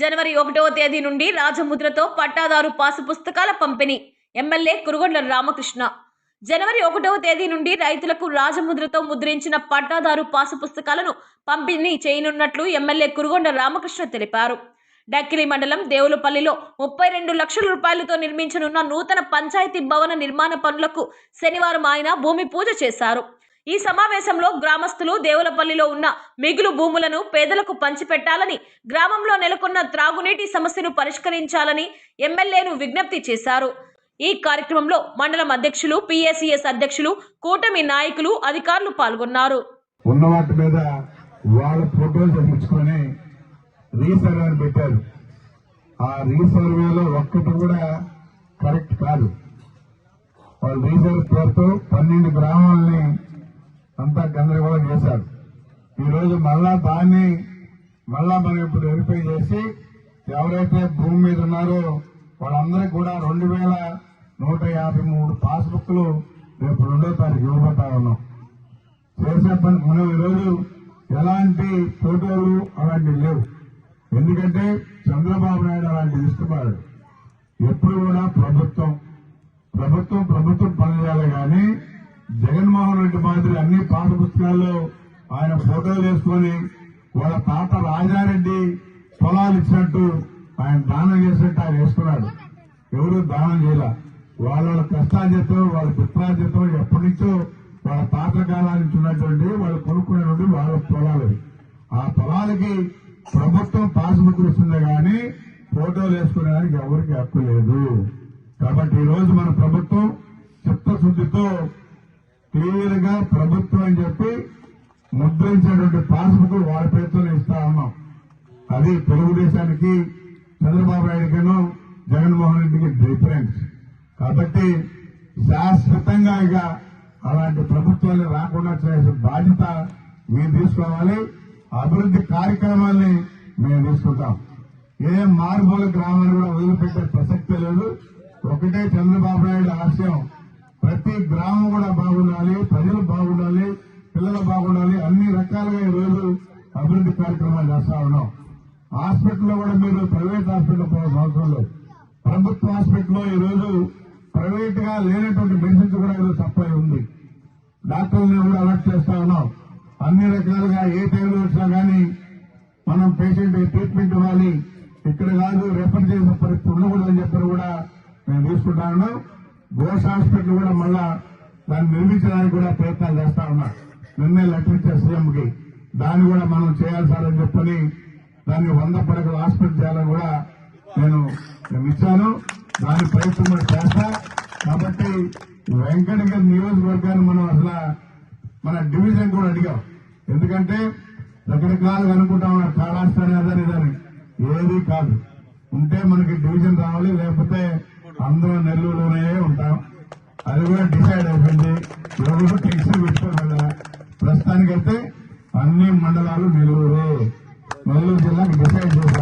జనవరి ఒకటవ తేదీ నుండి రాజముద్రతో పట్టాదారు పాసు పుస్తకాల పంపిణీ. ఎమ్మెల్యే కురుగొండ్ల రామకృష్ణ. జనవరి ఒకటవ తేదీ నుండి రైతులకు రాజముద్రతో ముద్రించిన పట్టాదారు పాసు పుస్తకాలను పంపిణీ చేయనున్నట్లు ఎమ్మెల్యే కురుగొండ రామకృష్ణ తెలిపారు. డక్కిలి మండలం దేవులపల్లిలో ముప్పై రెండు లక్షల రూపాయలతో నిర్మించనున్న నూతన పంచాయతీ భవన నిర్మాణ పనులకు శనివారం ఆయన భూమి పూజ చేశారు. ఈ సమావేశంలో గ్రామస్తులు దేవులపల్లిలో ఉన్న మిగులు భూములను పేదలకు పంచిపెట్టాలని గ్రామంలో నెలకొన్న త్రాగునీటి సమస్యను పరిష్కరించాలని ఎమ్మెల్యేను విజ్ఞప్తి చేశారు. ఈ కార్యక్రమంలో మండలం అధ్యక్షులు పిఎస్సిఎస్ అధ్యక్షులు కూటమి నాయకులు అధికారులు పాల్గొన్నారు. ఉన్న వాటి మీద వాళ్ళ ఫోటోలు తెప్పించుకొని రీసర్వే పెట్టారు. ఆ రీసర్వేలో ఒక్కటి కూడా కరెక్ట్ కాదు. వాళ్ళు రీసర్వే పేరుతో పన్నెండు గ్రామాలని అంతా గందరగోళం చేశారు. ఈరోజు మళ్ళా దాన్ని మళ్ళా మనం ఇప్పుడు వెరిఫై చేసి ఎవరైతే భూమి మీద ఉన్నారో వాళ్ళందరికీ కూడా రెండు వేల నూట యాభై మూడు పాస్బుక్లు రేపు రెండో తారీఖు ఇవ్వబోతా ఉన్నాం. చేసే పని మనం ఈరోజు ఎలాంటి ఫోటోలు అలాంటివి లేవు. ఎందుకంటే చంద్రబాబు నాయుడు అలాంటి ఇష్టపడాడు. ఎప్పుడు కూడా ప్రభుత్వం ప్రభుత్వం ప్రభుత్వం పనిచేయాలి కానీ జగన్మోహన్ రెడ్డి మాదిరి అన్ని పాత పుస్తకాల్లో ఆయన ఫోటోలు వేసుకొని వాళ్ళ తాత రాజారెడ్డి పొలాలు ఇచ్చినట్టు ఆయన దానం చేసినట్టు ఆయన వేసుకున్నాడు. ఎవరు దానం చేయాల. వాళ్ళ కష్టాజితం వాళ్ళ పిత్రాజితం ఎప్పటి నుంచో వాళ్ళ తాత కాలానికి నుంచి ఉన్నటువంటి వాళ్ళు కొనుక్కునేటువంటి వాళ్ళ పొలాలు ఆ పొలాలకి ప్రభుత్వం పాసుబుక్లు ఇస్తుంది కానీ ఫోటోలు వేసుకునేదానికి ఎవరికి హక్కు లేదు. కాబట్టి ఈ రోజు మన ప్రభుత్వం చిత్తశుద్ధితో క్లియర్గా ప్రభుత్వం అని చెప్పి ముద్రించినటువంటి పాస్బుక్ వాళ్ళ పేరుతోనే ఇస్తా ఉన్నాం. అది తెలుగుదేశానికి చంద్రబాబు నాయుడుకను జగన్మోహన్ రెడ్డికి డిఫరెన్స్ కాబట్టి శాశ్వతంగా ఇక అలాంటి ప్రభుత్వాలు రాకుండా చేసే బాధ్యత మేము తీసుకోవాలి. అభివృద్ధి కార్యక్రమాల్ని మేము తీసుకుంటాం. ఏ మారుమూల గ్రామాన్ని కూడా వదిలిపెట్టే ప్రసక్తే లేదు. ఒకటే చంద్రబాబు నాయుడు ఆశయం. ప్రతి గ్రామం కూడా బాగుండాలి ప్రజలు బాగుండాలి పిల్లలు బాగుండాలి అన్ని రకాలుగా ఈ రోజు అభివృద్ధి కార్యక్రమాలు చేస్తా ఉన్నాం. హాస్పిటల్లో కూడా మీరు ప్రైవేట్ హాస్పిటల్ పోవాల్సిన అవసరం లేదు. ప్రభుత్వ హాస్పిటల్లో ఈ రోజు ప్రైవేట్గా లేనటువంటి మెడిసిన్స్ కూడా ఈరోజు సప్లై ఉంది. డాక్టర్లను కూడా అలర్ట్ చేస్తా ఉన్నాం. అన్ని రకాలుగా ఏ టైంలో వచ్చినా కానీ మనం పేషెంట్ ట్రీట్మెంట్ ఇవ్వాలి. ఇక్కడ కాదు రెఫర్ చేసే పరిస్థితి ఉండకూడదని చెప్పి కూడా మేము తీసుకుంటా ఉన్నాం. బోస్ హాస్పిటల్ కూడా మళ్ళా దాన్ని నిర్మించడానికి కూడా ప్రయత్నాలు చేస్తా ఉన్నా నిన్నే లెటర్ ఇచ్చే సీఎంకి. దాన్ని కూడా మనం చేయాలి సార్ అని చెప్పని దాన్ని వంద పడకలు హాస్పిటల్ చేయాలని కూడా నేను నేను ఇచ్చాను. దాని ప్రయత్నం కూడా చేస్తా. కాబట్టి వెంకటగిరి నియోజకవర్గాన్ని మనం అసలు మన డివిజన్ కూడా అడిగాం. ఎందుకంటే రకరకాలుగా అనుకుంటా ఉన్నారు కాళాస్తాని అదని ఇదని. ఏది కాదు. ఉంటే మనకి డివిజన్ రావాలి లేకపోతే అందరం నెల్లూరులోనే ఉంటాం. అది కూడా డిసైడ్ అయిపోయింది. ఎవరు టెన్షన్ పెట్టుకోవాలి ప్రస్తుతానికైతే అన్ని మండలాలు నెల్లూరే. నెల్లూరు జిల్లాకి డిసైడ్ చేశారు.